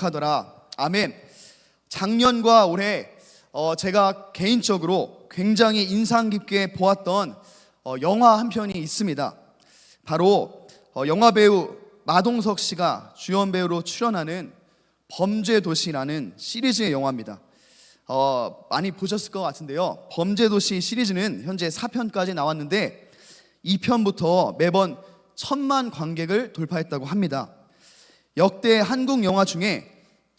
격하더라. 아멘. 작년과 올해 어, 제가 개인적으로 굉장히 인상 깊게 보았던 어, 영화 한 편이 있습니다. 바로 어, 영화 배우 마동석 씨가 주연 배우로 출연하는 범죄 도시라는 시리즈의 영화입니다. 어, 많이 보셨을 것 같은데요. 범죄 도시 시리즈는 현재 4편까지 나왔는데 2편부터 매번 천만 관객을 돌파했다고 합니다. 역대 한국 영화 중에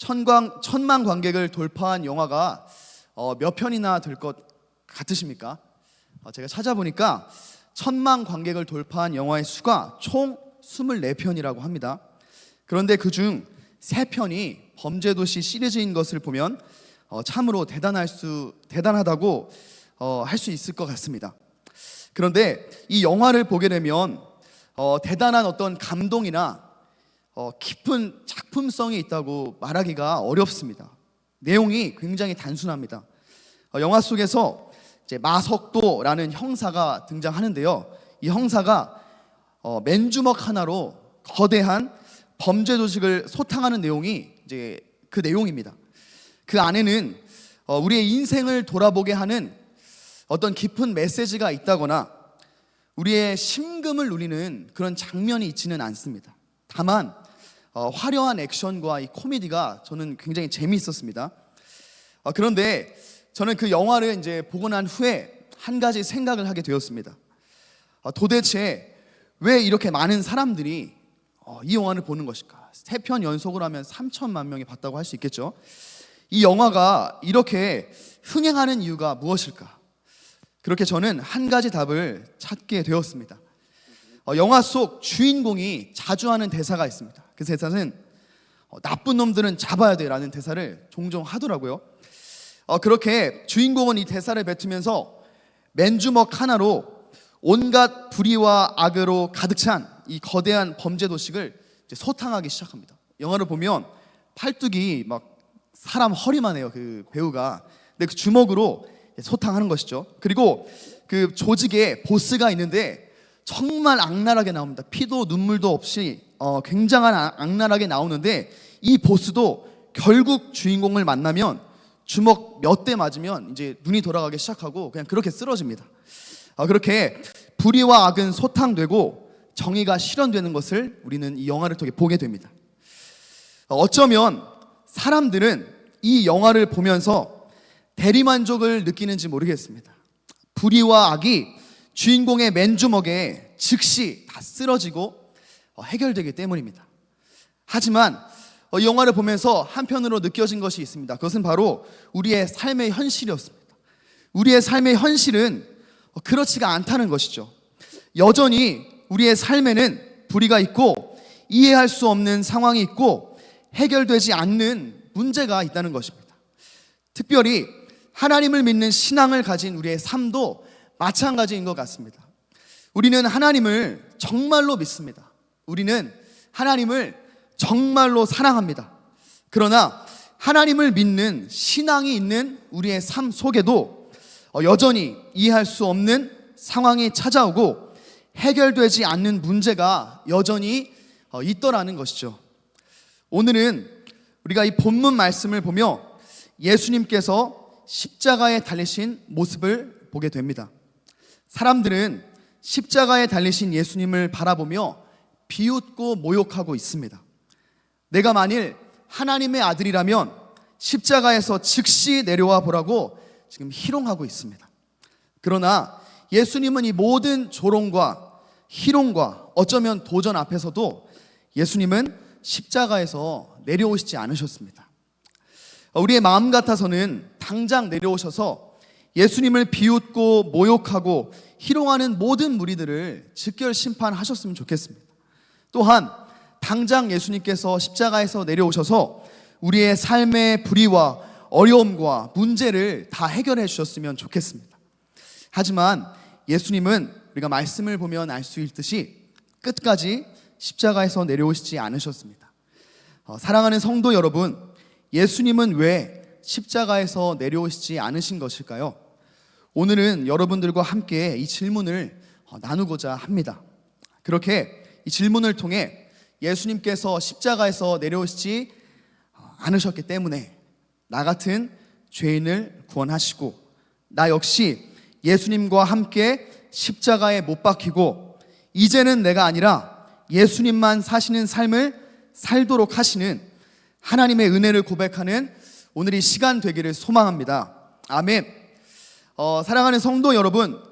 천광, 천만 관객을 돌파한 영화가 어, 몇 편이나 될 것 같으십니까? 어, 제가 찾아보니까 천만 관객을 돌파한 영화의 수가 총 24편이라고 합니다. 그런데 그 중 3편이 범죄도시 시리즈인 것을 보면 어, 참으로 대단할 수 대단하다고 어, 할 수 있을 것 같습니다. 그런데 이 영화를 보게 되면 어, 대단한 어떤 감동이나 어, 깊은 작품성이 있다고 말하기가 어렵습니다. 내용이 굉장히 단순합니다. 어, 영화 속에서 이제 마석도라는 형사가 등장하는데요. 이 형사가 어, 맨주먹 하나로 거대한 범죄 조직을 소탕하는 내용이 이제 그 내용입니다. 그 안에는 어, 우리의 인생을 돌아보게 하는 어떤 깊은 메시지가 있다거나 우리의 심금을 누리는 그런 장면이 있지는 않습니다. 다만 어, 화려한 액션과 이 코미디가 저는 굉장히 재미있었습니다. 어, 그런데 저는 그 영화를 이제 보고 난 후에 한 가지 생각을 하게 되었습니다. 어, 도대체 왜 이렇게 많은 사람들이 어, 이 영화를 보는 것일까? 세 편 연속으로 하면 3천만 명이 봤다고 할 수 있겠죠. 이 영화가 이렇게 흥행하는 이유가 무엇일까? 그렇게 저는 한 가지 답을 찾게 되었습니다. 어, 영화 속 주인공이 자주 하는 대사가 있습니다. 그 대사는 어, 나쁜 놈들은 잡아야 돼라는 대사를 종종 하더라고요. 어, 그렇게 주인공은 이 대사를 뱉으면서 맨주먹 하나로 온갖 불의와 악으로 가득 찬 이 거대한 범죄 도식을 소탕하기 시작합니다. 영화를 보면 팔뚝이 막 사람 허리만 해요. 그 배우가. 근데 그 주먹으로 소탕하는 것이죠. 그리고 그 조직에 보스가 있는데 정말 악랄하게 나옵니다. 피도 눈물도 없이 어, 굉장한 악- 악랄하게 나오는데 이 보스도 결국 주인공을 만나면 주먹 몇 대 맞으면 이제 눈이 돌아가기 시작하고 그냥 그렇게 쓰러집니다. 아, 그렇게 불의와 악은 소탕되고 정의가 실현되는 것을 우리는 이 영화를 통해 보게 됩니다. 어, 어쩌면 사람들은 이 영화를 보면서 대리만족을 느끼는지 모르겠습니다. 불의와 악이 주인공의 맨주먹에 즉시 다 쓰러지고 어, 해결되기 때문입니다. 하지만 어, 이 영화를 보면서 한편으로 느껴진 것이 있습니다. 그것은 바로 우리의 삶의 현실이었습니다. 우리의 삶의 현실은 어, 그렇지가 않다는 것이죠. 여전히 우리의 삶에는 불의가 있고 이해할 수 없는 상황이 있고 해결되지 않는 문제가 있다는 것입니다. 특별히 하나님을 믿는 신앙을 가진 우리의 삶도 마찬가지인 것 같습니다. 우리는 하나님을 정말로 믿습니다. 우리는 하나님을 정말로 사랑합니다. 그러나 하나님을 믿는 신앙이 있는 우리의 삶 속에도 어, 여전히 이해할 수 없는 상황이 찾아오고 해결되지 않는 문제가 여전히 어, 있더라는 것이죠. 오늘은 우리가 이 본문 말씀을 보며 예수님께서 십자가에 달리신 모습을 보게 됩니다. 사람들은 십자가에 달리신 예수님을 바라보며 비웃고 모욕하고 있습니다. 내가 만일 하나님의 아들이라면 십자가에서 즉시 내려와 보라고 지금 희롱하고 있습니다. 그러나 예수님은 이 모든 조롱과 희롱과 어쩌면 도전 앞에서도 예수님은 십자가에서 내려오시지 않으셨습니다. 우리의 마음 같아서는 당장 내려오셔서 예수님을 비웃고 모욕하고 희롱하는 모든 무리들을 즉결 심판하셨으면 좋겠습니다. 또한 당장 예수님께서 십자가에서 내려오셔서 우리의 삶의 불의와 어려움과 문제를 다 해결해 주셨으면 좋겠습니다. 하지만 예수님은 우리가 말씀을 보면 알 수 있듯이 끝까지 십자가에서 내려오시지 않으셨습니다. 어, 사랑하는 성도 여러분, 예수님은 왜 십자가에서 내려오시지 않으신 것일까요? 오늘은 여러분들과 함께 이 질문을 어, 나누고자 합니다. 그렇게 이 질문을 통해 예수님께서 십자가에서 내려오시지 않으셨기 때문에 나 같은 죄인을 구원하시고 나 역시 예수님과 함께 십자가에 못 박히고 이제는 내가 아니라 예수님만 사시는 삶을 살도록 하시는 하나님의 은혜를 고백하는 오늘 이 시간 되기를 소망합니다. 아멘. 어, 사랑하는 성도 여러분,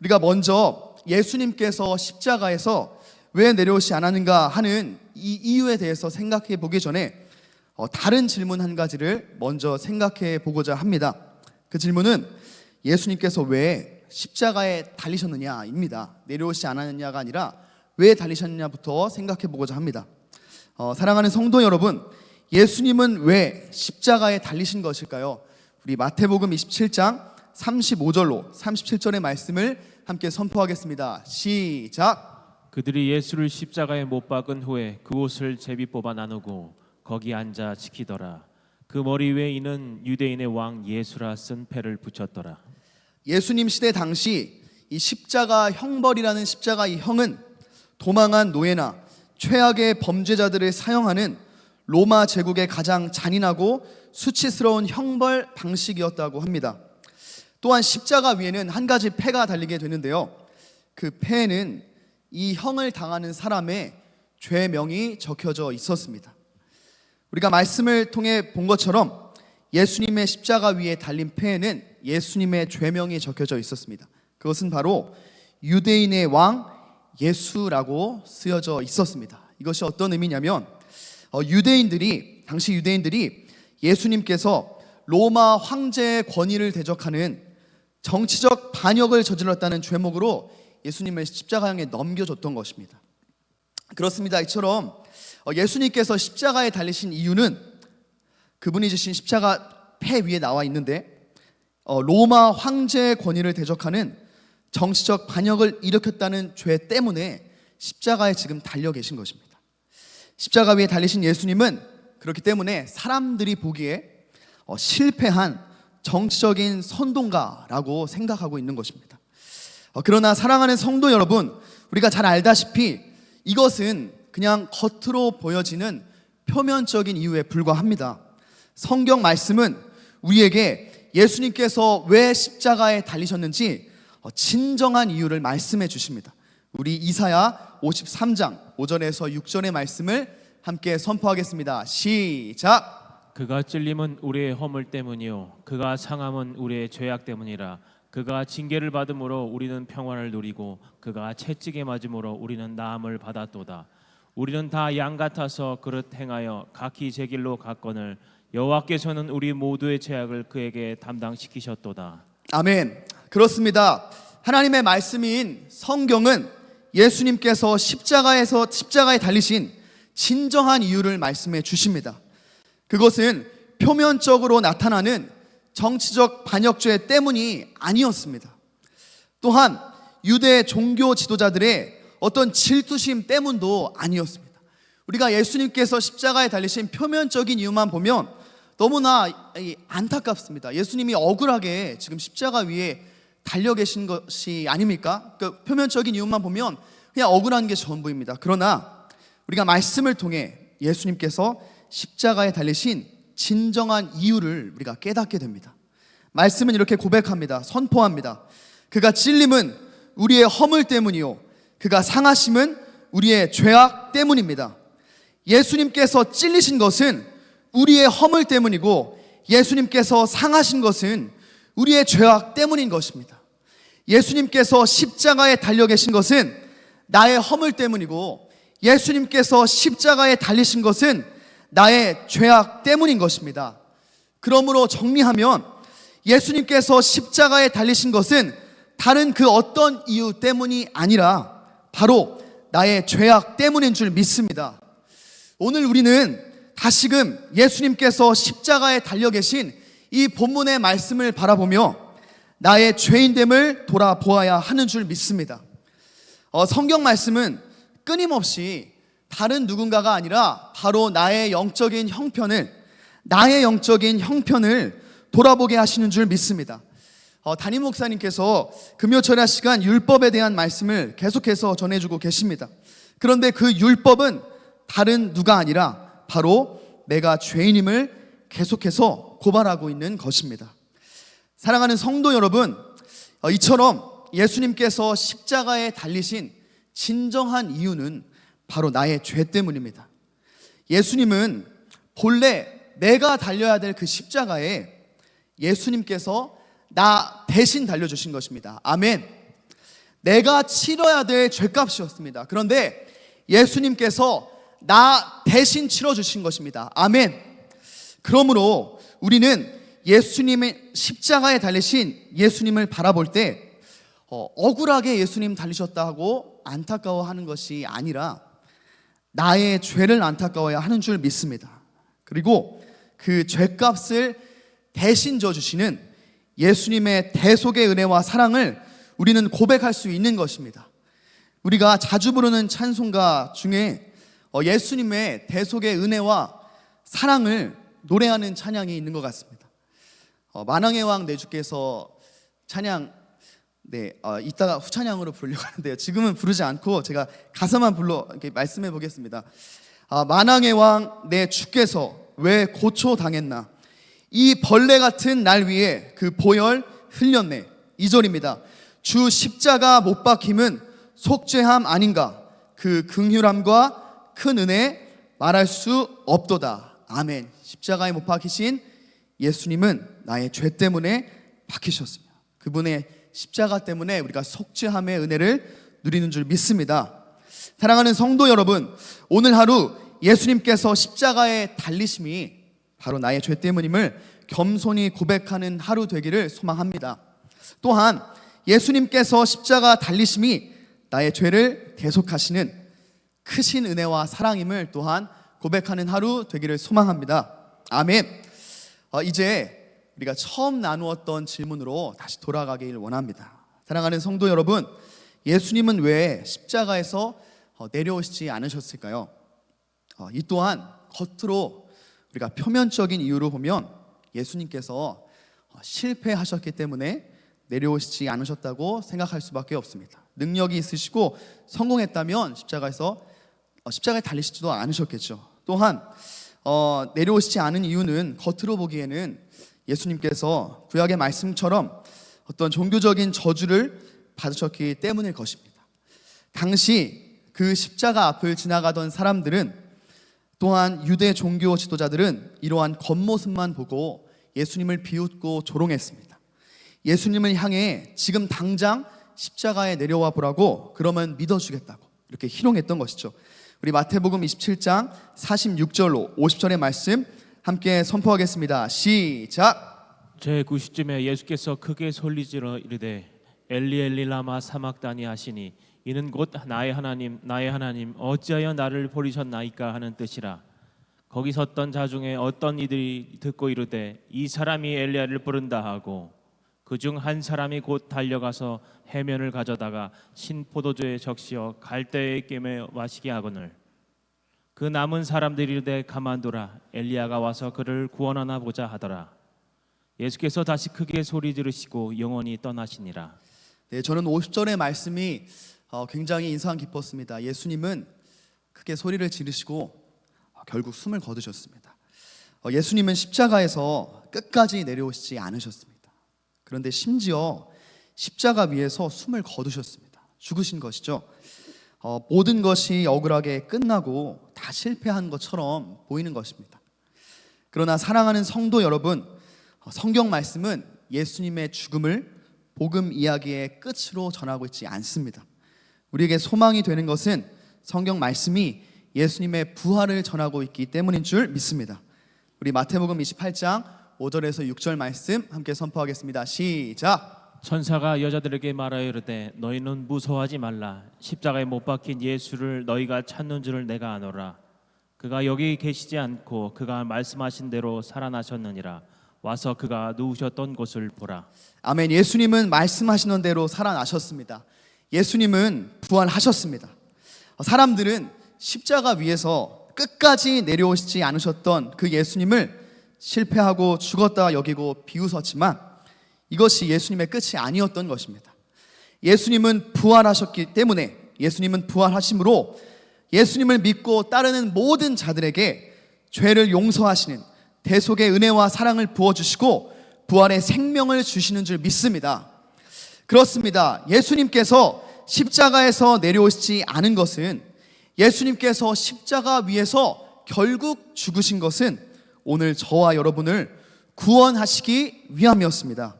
우리가 먼저 예수님께서 십자가에서 왜 내려오시 않았는가 하는 이 이유에 대해서 생각해 보기 전에 어, 다른 질문 한 가지를 먼저 생각해 보고자 합니다. 그 질문은 예수님께서 왜 십자가에 달리셨느냐입니다. 내려오시 않았느냐가 아니라 왜 달리셨느냐부터 생각해 보고자 합니다. 어, 사랑하는 성도 여러분, 예수님은 왜 십자가에 달리신 것일까요? 우리 마태복음 27장 35절로 37절의 말씀을 함께 선포하겠습니다. 시작. 그들이 예수를 십자가에 못 박은 후에 그 옷을 제비 뽑아 나누고 거기 앉아 지키더라. 그 머리 위에 이는 유대인의 왕 예수라 쓴 패를 붙였더라. 예수님 시대 당시 이 십자가 형벌이라는 십자가 이 형은 도망한 노예나 최악의 범죄자들을 사용하는 로마 제국의 가장 잔인하고 수치스러운 형벌 방식이었다고 합니다. 또한 십자가 위에는 한 가지 패가 달리게 되는데요. 그 패에는 이 형을 당하는 사람의 죄명이 적혀져 있었습니다. 우리가 말씀을 통해 본 것처럼 예수님의 십자가 위에 달린 패에는 예수님의 죄명이 적혀져 있었습니다. 그것은 바로 유대인의 왕 예수라고 쓰여져 있었습니다. 이것이 어떤 의미냐면 어, 유대인들이 당시 유대인들이 예수님께서 로마 황제의 권위를 대적하는 정치적 반역을 저질렀다는 죄목으로 예수님을 십자가형에 넘겨줬던 것입니다. 그렇습니다. 이처럼 어, 예수님께서 십자가에 달리신 이유는 그분이 주신 십자가 패 위에 나와 있는데 어, 로마 황제의 권위를 대적하는 정치적 반역을 일으켰다는 죄 때문에 십자가에 지금 달려 계신 것입니다. 십자가 위에 달리신 예수님은 그렇기 때문에 사람들이 보기에 어, 실패한 정치적인 선동가라고 생각하고 있는 것입니다. 어, 그러나 사랑하는 성도 여러분, 우리가 잘 알다시피 이것은 그냥 겉으로 보여지는 표면적인 이유에 불과합니다. 성경 말씀은 우리에게 예수님께서 왜 십자가에 달리셨는지 어, 진정한 이유를 말씀해 주십니다. 우리 이사야 53장 5절에서 6절의 말씀을 함께 선포하겠습니다. 시작. 그가 찔림은 우리의 허물 때문이요 그가 상함은 우리의 죄악 때문이라 그가 징계를 받음으로 우리는 평안을 누리고 그가 채찍에 맞음으로 우리는 나음을 받았도다 우리는 다 양 같아서 그릇 행하여 각기 제 길로 갔거늘 여호와께서는 우리 모두의 죄악을 그에게 담당시키셨도다 아멘. 그렇습니다. 하나님의 말씀인 성경은 예수님께서 십자가에서 십자가에 달리신 진정한 이유를 말씀해 주십니다. 그것은 표면적으로 나타나는 정치적 반역죄 때문이 아니었습니다. 또한 유대 종교 지도자들의 어떤 질투심 때문도 아니었습니다. 우리가 예수님께서 십자가에 달리신 표면적인 이유만 보면 너무나 이 안타깝습니다. 예수님이 억울하게 지금 십자가 위에 달려 계신 것이 아닙니까? 그 표면적인 이유만 보면 그냥 억울한 게 전부입니다. 그러나 우리가 말씀을 통해 예수님께서 십자가에 달리신 진정한 이유를 우리가 깨닫게 됩니다. 말씀은 이렇게 고백합니다. 선포합니다. 그가 찔림은 우리의 허물 때문이요. 그가 상하심은 우리의 죄악 때문입니다. 예수님께서 찔리신 것은 우리의 허물 때문이고 예수님께서 상하신 것은 우리의 죄악 때문인 것입니다. 예수님께서 십자가에 달려 계신 것은 나의 허물 때문이고 예수님께서 십자가에 달리신 것은 나의 죄악 때문인 것입니다. 그러므로 정리하면 예수님께서 십자가에 달리신 것은 다른 그 어떤 이유 때문이 아니라 바로 나의 죄악 때문인 줄 믿습니다. 오늘 우리는 다시금 예수님께서 십자가에 달려 계신 이 본문의 말씀을 바라보며 나의 죄인됨을 돌아보아야 하는 줄 믿습니다. 어, 성경 말씀은 끊임없이 다른 누군가가 아니라 바로 나의 영적인 형편을 나의 영적인 형편을 돌아보게 하시는 줄 믿습니다. 어, 담임 목사님께서 금요 철야 시간 율법에 대한 말씀을 계속해서 전해주고 계십니다. 그런데 그 율법은 다른 누가 아니라 바로 내가 죄인임을 계속해서 고발하고 있는 것입니다. 사랑하는 성도 여러분, 어, 이처럼 예수님께서 십자가에 달리신 진정한 이유는 바로 나의 죄 때문입니다. 예수님은 본래 내가 달려야 될 그 십자가에 예수님께서 나 대신 달려주신 것입니다. 아멘. 내가 치러야 될 죄값이었습니다. 그런데 예수님께서 나 대신 치러주신 것입니다. 아멘. 그러므로 우리는 예수님의 십자가에 달리신 예수님을 바라볼 때 어, 억울하게 예수님 달리셨다 하고 안타까워하는 것이 아니라 나의 죄를 안타까워야 하는 줄 믿습니다. 그리고 그 죄값을 대신 져주시는 예수님의 대속의 은혜와 사랑을 우리는 고백할 수 있는 것입니다. 우리가 자주 부르는 찬송가 중에 어, 예수님의 대속의 은혜와 사랑을 노래하는 찬양이 있는 것 같습니다. 어, 만왕의 왕 내주께서 찬양 네 어, 이따가 후찬양으로 부르려고 하는데요. 지금은 부르지 않고 제가 가사만 불러 이렇게 말씀해 보겠습니다. 아, 만왕의 왕 내 주께서 왜 고초 당했나? 이 벌레 같은 날 위에 그 보혈 흘렸네. 이절입니다 주 십자가 못 박힘은 속죄함 아닌가? 그 긍휼함과 큰 은혜 말할 수 없도다. 아멘. 십자가에 못 박히신 예수님은 나의 죄 때문에 박히셨습니다. 그분의 십자가 때문에 우리가 속죄함의 은혜를 누리는 줄 믿습니다. 사랑하는 성도 여러분, 오늘 하루 예수님께서 십자가에 달리심이 바로 나의 죄 때문임을 겸손히 고백하는 하루 되기를 소망합니다. 또한 예수님께서 십자가 달리심이 나의 죄를 대속하시는 크신 은혜와 사랑임을 또한 고백하는 하루 되기를 소망합니다. 아멘. 어, 이제 우리가 처음 나누었던 질문으로 다시 돌아가길 원합니다. 사랑하는 성도 여러분, 예수님은 왜 십자가에서 어, 내려오시지 않으셨을까요? 어, 이 또한 겉으로 우리가 표면적인 이유로 보면 예수님께서 어, 실패하셨기 때문에 내려오시지 않으셨다고 생각할 수밖에 없습니다. 능력이 있으시고 성공했다면 십자가에서 어, 십자가에 달리시지도 않으셨겠죠. 또한 어, 내려오시지 않은 이유는 겉으로 보기에는 예수님께서 구약의 말씀처럼 어떤 종교적인 저주를 받으셨기 때문일 것입니다. 당시 그 십자가 앞을 지나가던 사람들은 또한 유대 종교 지도자들은 이러한 겉모습만 보고 예수님을 비웃고 조롱했습니다. 예수님을 향해 지금 당장 십자가에 내려와 보라고 그러면 믿어주겠다고 이렇게 희롱했던 것이죠. 우리 마태복음 27장 46절로 50절의 말씀 함께 선포하겠습니다. 시작. 제 90쯤에 예수께서 크게 솔리지러 이르되 엘리 엘리 라마 사막다니 하시니 이는 곧 나의 하나님 나의 하나님 어찌하여 나를 버리셨나이까 하는 뜻이라 거기 섰던 자 중에 어떤 이들이 듣고 이르되 이 사람이 엘리야를 부른다 하고 그 중 한 사람이 곧 달려가서 해면을 가져다가 신 포도주에 적시어 갈대에 깨매 마시게 하거늘 그 남은 사람들이 이르되 가만두라 엘리야가 와서 그를 구원하나 보자 하더라 예수께서 다시 크게 소리 지르시고 영원히 떠나시니라. 네, 저는 50절의 말씀이 어, 굉장히 인상 깊었습니다. 예수님은 크게 소리를 지르시고 어, 결국 숨을 거두셨습니다. 어, 예수님은 십자가에서 끝까지 내려오시지 않으셨습니다. 그런데 심지어 십자가 위에서 숨을 거두셨습니다. 죽으신 것이죠. 어, 모든 것이 억울하게 끝나고 다 실패한 것처럼 보이는 것입니다. 그러나 사랑하는 성도 여러분, 어, 성경 말씀은 예수님의 죽음을 복음 이야기의 끝으로 전하고 있지 않습니다. 우리에게 소망이 되는 것은 성경 말씀이 예수님의 부활을 전하고 있기 때문인 줄 믿습니다. 우리 마태복음 28장 5절에서 6절 말씀 함께 선포하겠습니다. 시작. 천사가 여자들에게 말하여 이르되 너희는 무서워하지 말라 십자가에 못 박힌 예수를 너희가 찾는 줄을 내가 아노라 그가 여기 계시지 않고 그가 말씀하신 대로 살아나셨느니라 와서 그가 누우셨던 곳을 보라 아멘. 예수님은 말씀하시는 대로 살아나셨습니다. 예수님은 부활하셨습니다. 어, 사람들은 십자가 위에서 끝까지 내려오시지 않으셨던 그 예수님을 실패하고 죽었다 여기고 비웃었지만 이것이 예수님의 끝이 아니었던 것입니다. 예수님은 부활하셨기 때문에 예수님은 부활하심으로 예수님을 믿고 따르는 모든 자들에게 죄를 용서하시는 대속의 은혜와 사랑을 부어주시고 부활의 생명을 주시는 줄 믿습니다. 그렇습니다. 예수님께서 십자가에서 내려오시지 않은 것은 예수님께서 십자가 위에서 결국 죽으신 것은 오늘 저와 여러분을 구원하시기 위함이었습니다.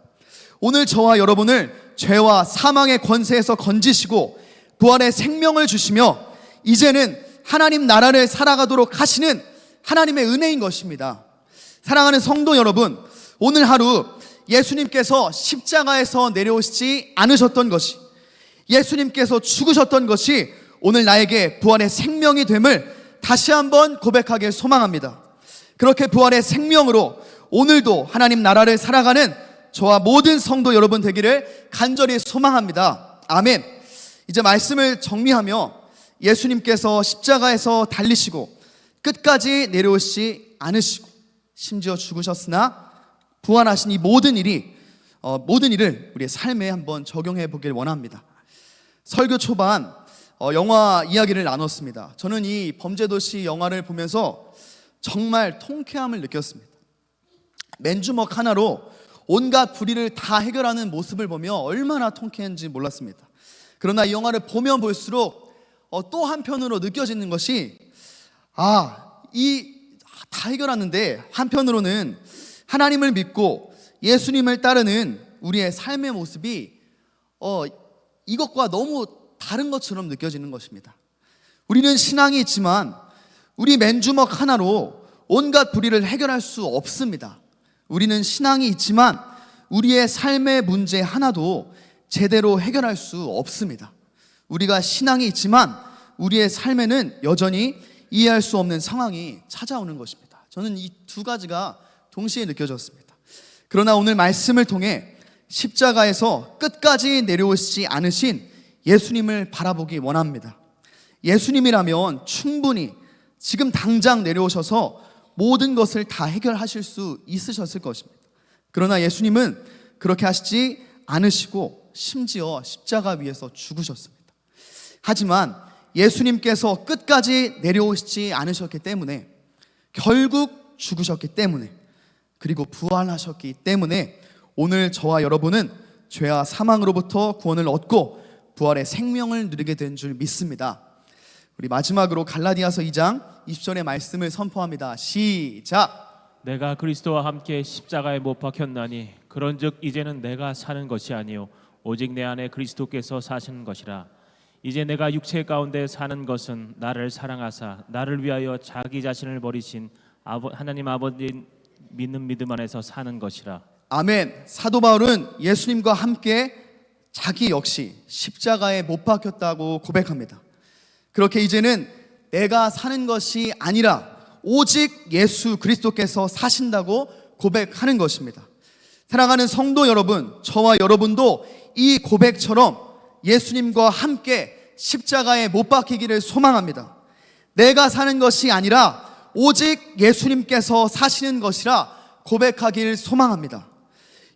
오늘 저와 여러분을 죄와 사망의 권세에서 건지시고 부활의 생명을 주시며 이제는 하나님 나라를 살아가도록 하시는 하나님의 은혜인 것입니다. 사랑하는 성도 여러분, 오늘 하루 예수님께서 십자가에서 내려오시지 않으셨던 것이 예수님께서 죽으셨던 것이 오늘 나에게 부활의 생명이 됨을 다시 한번 고백하길 소망합니다. 그렇게 부활의 생명으로 오늘도 하나님 나라를 살아가는 저와 모든 성도 여러분 되기를 간절히 소망합니다. 아멘. 이제 말씀을 정리하며 예수님께서 십자가에서 달리시고 끝까지 내려오시지 않으시고 심지어 죽으셨으나 부활하신 이 모든 일이 어, 모든 일을 우리의 삶에 한번 적용해 보길 원합니다. 설교 초반 어, 영화 이야기를 나눴습니다. 저는 이 범죄도시 영화를 보면서 정말 통쾌함을 느꼈습니다. 맨주먹 하나로 온갖 불의를 다 해결하는 모습을 보며 얼마나 통쾌한지 몰랐습니다. 그러나 이 영화를 보면 볼수록 어, 또 한편으로 느껴지는 것이 아, 이 다 해결하는데 한편으로는 하나님을 믿고 예수님을 따르는 우리의 삶의 모습이 어, 이것과 너무 다른 것처럼 느껴지는 것입니다. 우리는 신앙이 있지만 우리 맨주먹 하나로 온갖 불의를 해결할 수 없습니다. 우리는 신앙이 있지만 우리의 삶의 문제 하나도 제대로 해결할 수 없습니다. 우리가 신앙이 있지만 우리의 삶에는 여전히 이해할 수 없는 상황이 찾아오는 것입니다. 저는 이 두 가지가 동시에 느껴졌습니다. 그러나 오늘 말씀을 통해 십자가에서 끝까지 내려오시지 않으신 예수님을 바라보기 원합니다. 예수님이라면 충분히 지금 당장 내려오셔서 모든 것을 다 해결하실 수 있으셨을 것입니다. 그러나 예수님은 그렇게 하시지 않으시고 심지어 십자가 위에서 죽으셨습니다. 하지만 예수님께서 끝까지 내려오시지 않으셨기 때문에 결국 죽으셨기 때문에 그리고 부활하셨기 때문에 오늘 저와 여러분은 죄와 사망으로부터 구원을 얻고 부활의 생명을 누리게 된 줄 믿습니다. 우리 마지막으로 갈라디아서 2장 20절의 말씀을 선포합니다. 시작. 내가 그리스도와 함께 십자가에 못 박혔나니 그런즉 이제는 내가 사는 것이 아니요 오직 내 안에 그리스도께서 사시는 것이라 이제 내가 육체 가운데 사는 것은 나를 사랑하사 나를 위하여 자기 자신을 버리신 아버, 하나님 아버지 믿는 믿음 안에서 사는 것이라 아멘. 사도 바울은 예수님과 함께 자기 역시 십자가에 못 박혔다고 고백합니다. 그렇게 이제는 내가 사는 것이 아니라 오직 예수 그리스도께서 사신다고 고백하는 것입니다. 사랑하는 성도 여러분, 저와 여러분도 이 고백처럼 예수님과 함께 십자가에 못 박히기를 소망합니다. 내가 사는 것이 아니라 오직 예수님께서 사시는 것이라 고백하길 소망합니다.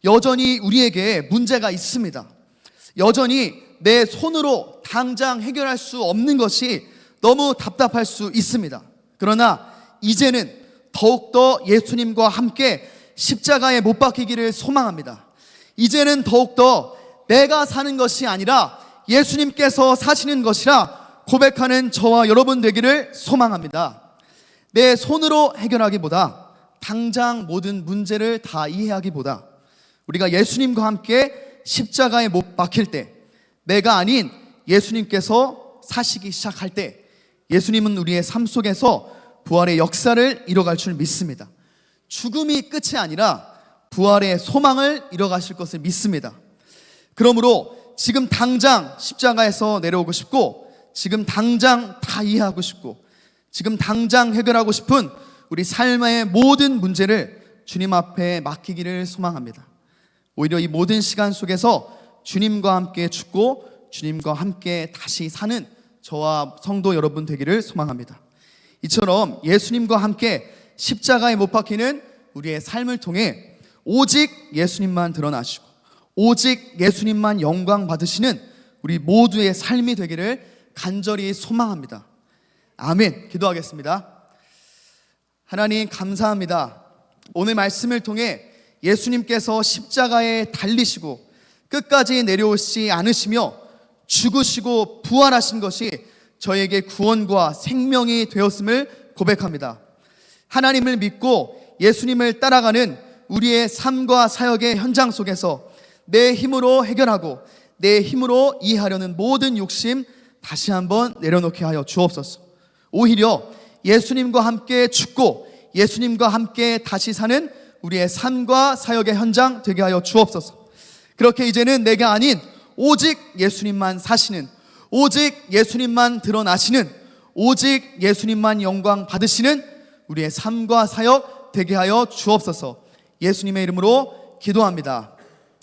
여전히 우리에게 문제가 있습니다. 여전히 내 손으로 당장 해결할 수 없는 것이 너무 답답할 수 있습니다. 그러나 이제는 더욱더 예수님과 함께 십자가에 못 박히기를 소망합니다. 이제는 더욱더 내가 사는 것이 아니라 예수님께서 사시는 것이라 고백하는 저와 여러분 되기를 소망합니다. 내 손으로 해결하기보다 당장 모든 문제를 다 이해하기보다 우리가 예수님과 함께 십자가에 못 박힐 때 내가 아닌 예수님께서 사시기 시작할 때 예수님은 우리의 삶 속에서 부활의 역사를 이뤄갈 줄 믿습니다. 죽음이 끝이 아니라 부활의 소망을 이뤄가실 것을 믿습니다. 그러므로 지금 당장 십자가에서 내려오고 싶고 지금 당장 다 이해하고 싶고 지금 당장 해결하고 싶은 우리 삶의 모든 문제를 주님 앞에 맡기기를 소망합니다. 오히려 이 모든 시간 속에서 주님과 함께 죽고 주님과 함께 다시 사는 저와 성도 여러분 되기를 소망합니다. 이처럼 예수님과 함께 십자가에 못 박히는 우리의 삶을 통해 오직 예수님만 드러나시고 오직 예수님만 영광 받으시는 우리 모두의 삶이 되기를 간절히 소망합니다. 아멘. 기도하겠습니다. 하나님 감사합니다. 오늘 말씀을 통해 예수님께서 십자가에 달리시고 끝까지 내려오시 않으시며 죽으시고 부활하신 것이 저에게 구원과 생명이 되었음을 고백합니다. 하나님을 믿고 예수님을 따라가는 우리의 삶과 사역의 현장 속에서 내 힘으로 해결하고 내 힘으로 이해하려는 모든 욕심 다시 한번 내려놓게 하여 주옵소서. 오히려 예수님과 함께 죽고 예수님과 함께 다시 사는 우리의 삶과 사역의 현장 되게 하여 주옵소서. 그렇게 이제는 내가 아닌 오직 예수님만 사시는 오직 예수님만 드러나시는 오직 예수님만 영광 받으시는 우리의 삶과 사역 되게 하여 주옵소서. 예수님의 이름으로 기도합니다.